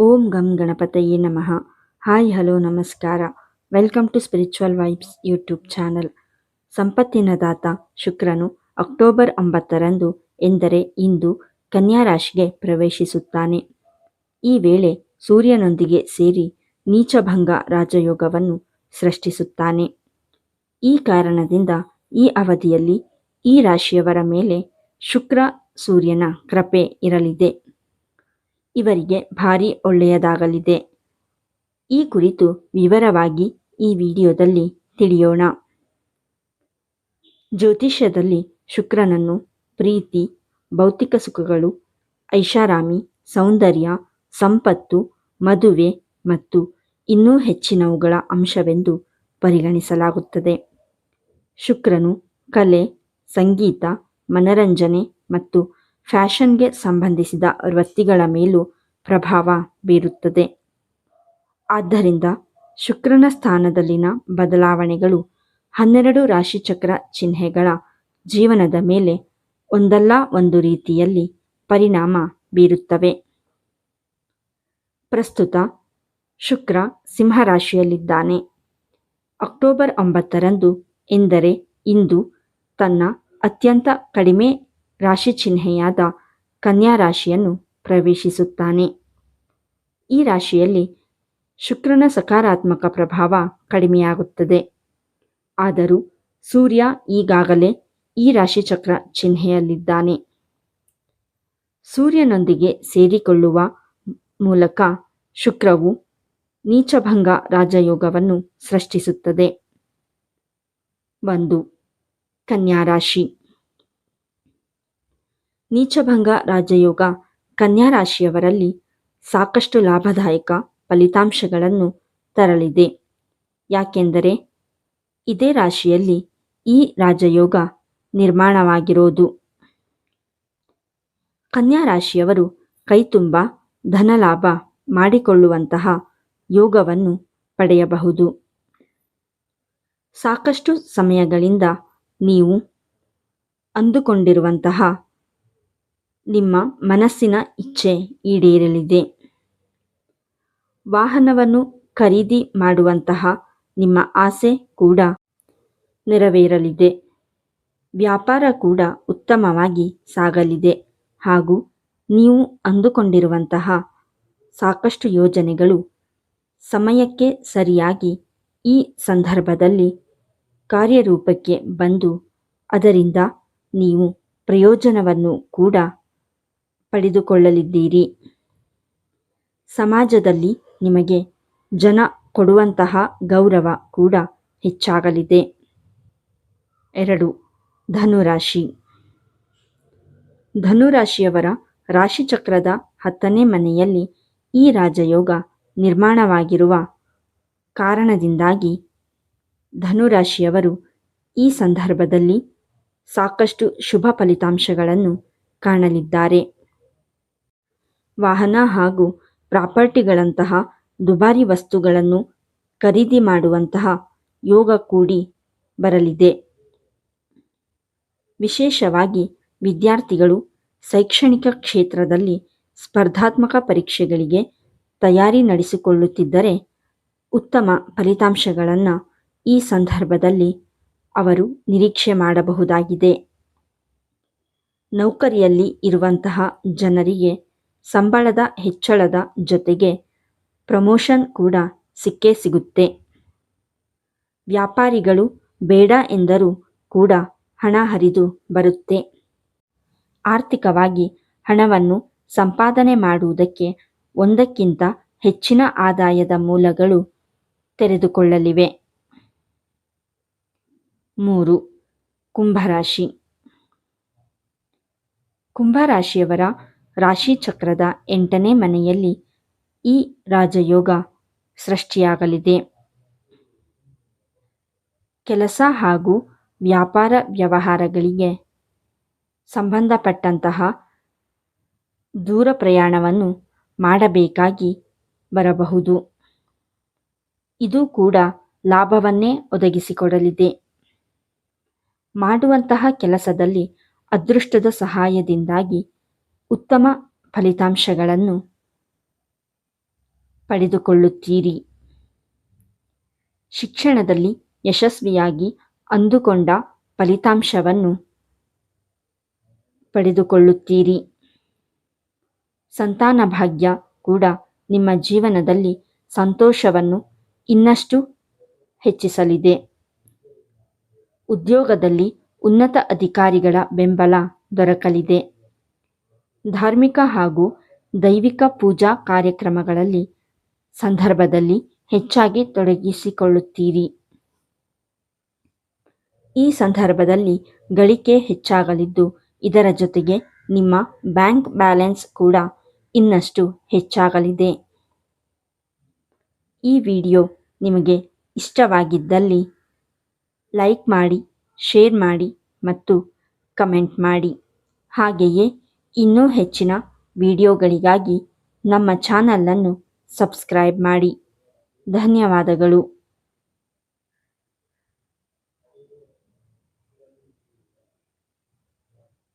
ಓಂ ಗಂ ಗಣಪತಯೇ ನಮಃ. ಹಾಯ್, ಹಲೋ, ನಮಸ್ಕಾರ. Welcome to spiritual vibes YouTube channel. ಸಂಪತ್ತಿನ ದಾತ ಶುಕ್ರನು ಅಕ್ಟೋಬರ್ ಒಂಬತ್ತರಂದು ಎಂದರೆ ಇಂದು ಕನ್ಯಾ ರಾಶಿಗೆ ಪ್ರವೇಶಿಸುತ್ತಾನೆ. ಈ ವೇಳೆ ಸೂರ್ಯನೊಂದಿಗೆ ಸೇರಿ ನೀಚಭಂಗ ರಾಜಯೋಗವನ್ನು ಸೃಷ್ಟಿಸುತ್ತಾನೆ. ಈ ಕಾರಣದಿಂದ ಈ ಅವಧಿಯಲ್ಲಿ ಈ ರಾಶಿಯವರ ಮೇಲೆ ಶುಕ್ರ ಸೂರ್ಯನ ಕೃಪೆ ಇರಲಿದೆ. ಇವರಿಗೆ ಭಾರಿ ಒಳ್ಳೆಯದಾಗಲಿದೆ. ಈ ಕುರಿತು ವಿವರವಾಗಿ ಈ ವಿಡಿಯೋದಲ್ಲಿ ತಿಳಿಯೋಣ. ಜ್ಯೋತಿಷ್ಯದಲ್ಲಿ ಶುಕ್ರನನ್ನು ಪ್ರೀತಿ, ಭೌತಿಕ ಸುಖಗಳು, ಐಷಾರಾಮಿ, ಸೌಂದರ್ಯ, ಸಂಪತ್ತು, ಮದುವೆ ಮತ್ತು ಇನ್ನೂ ಹೆಚ್ಚಿನವುಗಳ ಅಂಶವೆಂದು ಪರಿಗಣಿಸಲಾಗುತ್ತದೆ. ಶುಕ್ರನು ಕಲೆ, ಸಂಗೀತ, ಮನರಂಜನೆ ಮತ್ತು ಫ್ಯಾಷನ್ಗೆ ಸಂಬಂಧಿಸಿದ ವೃತ್ತಿಗಳ ಮೇಲೂ ಪ್ರಭಾವ ಬೀರುತ್ತದೆ. ಆದ್ದರಿಂದ ಶುಕ್ರನ ಸ್ಥಾನದಲ್ಲಿನ ಬದಲಾವಣೆಗಳು ಹನ್ನೆರಡು ರಾಶಿಚಕ್ರ ಚಿಹ್ನೆಗಳ ಜೀವನದ ಮೇಲೆ ಒಂದಲ್ಲ ಒಂದು ರೀತಿಯಲ್ಲಿ ಪರಿಣಾಮ ಬೀರುತ್ತವೆ. ಪ್ರಸ್ತುತ ಶುಕ್ರ ಸಿಂಹರಾಶಿಯಲ್ಲಿದ್ದಾನೆ. ಅಕ್ಟೋಬರ್ ಒಂಬತ್ತರಂದು ಎಂದರೆ ಇಂದು ತನ್ನ ಅತ್ಯಂತ ಕಡಿಮೆ ರಾಶಿ ಚಿಹ್ನೆಯಾದ ಕನ್ಯಾ ರಾಶಿಯನ್ನು ಪ್ರವೇಶಿಸುತ್ತಾನೆ. ಈ ರಾಶಿಯಲ್ಲಿ ಶುಕ್ರನ ಸಕಾರಾತ್ಮಕ ಪ್ರಭಾವ ಕಡಿಮೆಯಾಗುತ್ತದೆ. ಆದರೂ ಸೂರ್ಯ ಈಗಾಗಲೇ ಈ ರಾಶಿಚಕ್ರ ಚಿಹ್ನೆಯಲ್ಲಿದ್ದಾನೆ. ಸೂರ್ಯನೊಂದಿಗೆ ಸೇರಿಕೊಳ್ಳುವ ಮೂಲಕ ಶುಕ್ರವು ನೀಚಭಂಗ ರಾಜಯೋಗವನ್ನು ಸೃಷ್ಟಿಸುತ್ತದೆ. ಒಂದು, ಕನ್ಯಾ ರಾಶಿ. ನೀಚಭಂಗ ರಾಜಯೋಗ ಕನ್ಯಾ ರಾಶಿಯವರಲ್ಲಿ ಸಾಕಷ್ಟು ಲಾಭದಾಯಕ ಫಲಿತಾಂಶಗಳನ್ನು ತರಲಿದೆ. ಯಾಕೆಂದರೆ ಇದೇ ರಾಶಿಯಲ್ಲಿ ಈ ರಾಜಯೋಗ ನಿರ್ಮಾಣವಾಗಿರೋದು. ಕನ್ಯಾ ರಾಶಿಯವರು ಕೈತುಂಬ, ಧನಲಾಭ ಮಾಡಿಕೊಳ್ಳುವಂತಹ ಯೋಗವನ್ನು ಪಡೆಯಬಹುದು. ಸಾಕಷ್ಟು ಸಮಯಗಳಿಂದ ನೀವು ಅಂದುಕೊಂಡಿರುವಂತಹ ನಿಮ್ಮ ಮನಸ್ಸಿನ ಇಚ್ಛೆ ಈಡೇರಲಿದೆ. ವಾಹನವನ್ನು ಖರೀದಿ ಮಾಡುವಂತಹ ನಿಮ್ಮ ಆಸೆ ಕೂಡ ನೆರವೇರಲಿದೆ. ವ್ಯಾಪಾರ ಕೂಡ ಉತ್ತಮವಾಗಿ ಸಾಗಲಿದೆ ಹಾಗೂ ನೀವು ಅಂದುಕೊಂಡಿರುವಂತಹ ಸಾಕಷ್ಟು ಯೋಜನೆಗಳು ಸಮಯಕ್ಕೆ ಸರಿಯಾಗಿ ಈ ಸಂದರ್ಭದಲ್ಲಿ ಕಾರ್ಯರೂಪಕ್ಕೆ ಬಂದು ಅದರಿಂದ ನೀವು ಪ್ರಯೋಜನವನ್ನು ಕೂಡ ಪಡೆದುಕೊಳ್ಳಲಿದ್ದೀರಿ. ಸಮಾಜದಲ್ಲಿ ನಿಮಗೆ ಜನ ಕೊಡುವಂತಹ ಗೌರವ ಕೂಡ ಹೆಚ್ಚಾಗಲಿದೆ. ಎರಡು, ಧನುರಾಶಿ. ಧನುರಾಶಿಯವರ ರಾಶಿಚಕ್ರದ ಹತ್ತನೇ ಮನೆಯಲ್ಲಿ ಈ ರಾಜಯೋಗ ನಿರ್ಮಾಣವಾಗಿರುವ ಕಾರಣದಿಂದಾಗಿ ಧನುರಾಶಿಯವರು ಈ ಸಂದರ್ಭದಲ್ಲಿ ಸಾಕಷ್ಟು ಶುಭ ಫಲಿತಾಂಶಗಳನ್ನು ಕಾಣಲಿದ್ದಾರೆ. ವಾಹನ ಹಾಗೂ ಪ್ರಾಪರ್ಟಿಗಳಂತಹ ದುಬಾರಿ ವಸ್ತುಗಳನ್ನು ಖರೀದಿ ಮಾಡುವಂತಹ ಯೋಗ ಕೂಡಿ ಬರಲಿದೆ. ವಿಶೇಷವಾಗಿ ವಿದ್ಯಾರ್ಥಿಗಳು ಶೈಕ್ಷಣಿಕ ಕ್ಷೇತ್ರದಲ್ಲಿ ಸ್ಪರ್ಧಾತ್ಮಕ ಪರೀಕ್ಷೆಗಳಿಗೆ ತಯಾರಿ ನಡೆಸಿಕೊಳ್ಳುತ್ತಿದ್ದರೆ ಉತ್ತಮ ಫಲಿತಾಂಶಗಳನ್ನು ಈ ಸಂದರ್ಭದಲ್ಲಿ ಅವರು ನಿರೀಕ್ಷೆ ಮಾಡಬಹುದಾಗಿದೆ. ನೌಕರಿಯಲ್ಲಿ ಇರುವಂತಹ ಜನರಿಗೆ ಸಂಬಳದ ಹೆಚ್ಚಳದ ಜೊತೆಗೆ ಪ್ರಮೋಷನ್ ಕೂಡ ಸಿಕ್ಕೇ ಸಿಗುತ್ತೆ. ವ್ಯಾಪಾರಿಗಳು ಬೇಡ ಎಂದರೂ ಕೂಡ ಹಣ ಹರಿದು ಬರುತ್ತೆ. ಆರ್ಥಿಕವಾಗಿ ಹಣವನ್ನು ಸಂಪಾದನೆ ಮಾಡುವುದಕ್ಕೆ ಒಂದಕ್ಕಿಂತ ಹೆಚ್ಚಿನ ಆದಾಯದ ಮೂಲಗಳು ತೆರೆದುಕೊಳ್ಳಲಿವೆ. ಮೂರು, ಕುಂಭರಾಶಿ. ಕುಂಭರಾಶಿಯವರ ರಾಶಿ ಚಕ್ರದ ಎಂಟನೇ ಮನೆಯಲ್ಲಿ ಈ ರಾಜಯೋಗ ಸೃಷ್ಟಿಯಾಗಲಿದೆ. ಕೆಲಸ ಹಾಗೂ ವ್ಯಾಪಾರ ವ್ಯವಹಾರಗಳಿಗೆ ಸಂಬಂಧಪಟ್ಟಂತಹ ದೂರ ಪ್ರಯಾಣವನ್ನು ಮಾಡಬೇಕಾಗಿ ಬರಬಹುದು. ಇದು ಕೂಡ ಲಾಭವನ್ನೇ ಒದಗಿಸಿಕೊಡಲಿದೆ. ಮಾಡುವಂತಹ ಕೆಲಸದಲ್ಲಿ ಅದೃಷ್ಟದ ಸಹಾಯದಿಂದಾಗಿ ಉತ್ತಮ ಫಲಿತಾಂಶಗಳನ್ನು ಪಡೆದುಕೊಳ್ಳುತ್ತೀರಿ. ಶಿಕ್ಷಣದಲ್ಲಿ ಯಶಸ್ವಿಯಾಗಿ ಅಂದುಕೊಂಡ ಫಲಿತಾಂಶವನ್ನು ಪಡೆದುಕೊಳ್ಳುತ್ತೀರಿ. ಸಂತಾನ ಭಾಗ್ಯ ಕೂಡ ನಿಮ್ಮ ಜೀವನದಲ್ಲಿ ಸಂತೋಷವನ್ನು ಇನ್ನಷ್ಟು ಹೆಚ್ಚಿಸಲಿದೆ. ಉದ್ಯೋಗದಲ್ಲಿ ಉನ್ನತ ಅಧಿಕಾರಿಗಳ ಬೆಂಬಲ ದೊರಕಲಿದೆ. ಧಾರ್ಮಿಕ ಹಾಗೂ ದೈವಿಕ ಪೂಜಾ ಕಾರ್ಯಕ್ರಮಗಳಲ್ಲಿ ಸಂದರ್ಭದಲ್ಲಿ ಹೆಚ್ಚಾಗಿ ತೊಡಗಿಸಿಕೊಳ್ಳುತ್ತೀರಿ. ಈ ಸಂದರ್ಭದಲ್ಲಿ ಗಳಿಕೆ ಹೆಚ್ಚಾಗಲಿದ್ದು, ಇದರ ಜೊತೆಗೆ ನಿಮ್ಮ ಬ್ಯಾಂಕ್ ಬ್ಯಾಲೆನ್ಸ್ ಕೂಡ ಇನ್ನಷ್ಟು ಹೆಚ್ಚಾಗಲಿದೆ. ಈ ವಿಡಿಯೋ ನಿಮಗೆ ಇಷ್ಟವಾಗಿದ್ದಲ್ಲಿ ಲೈಕ್ ಮಾಡಿ, ಶೇರ್ ಮಾಡಿ ಮತ್ತು ಕಮೆಂಟ್ ಮಾಡಿ. ಹಾಗೆಯೇ ಇನ್ನೂ ಹೆಚ್ಚಿನ ವಿಡಿಯೋಗಳಿಗಾಗಿ ನಮ್ಮ ಚಾನಲನ್ನು ಸಬ್ಸ್ಕ್ರೈಬ್ ಮಾಡಿ. ಧನ್ಯವಾದಗಳು.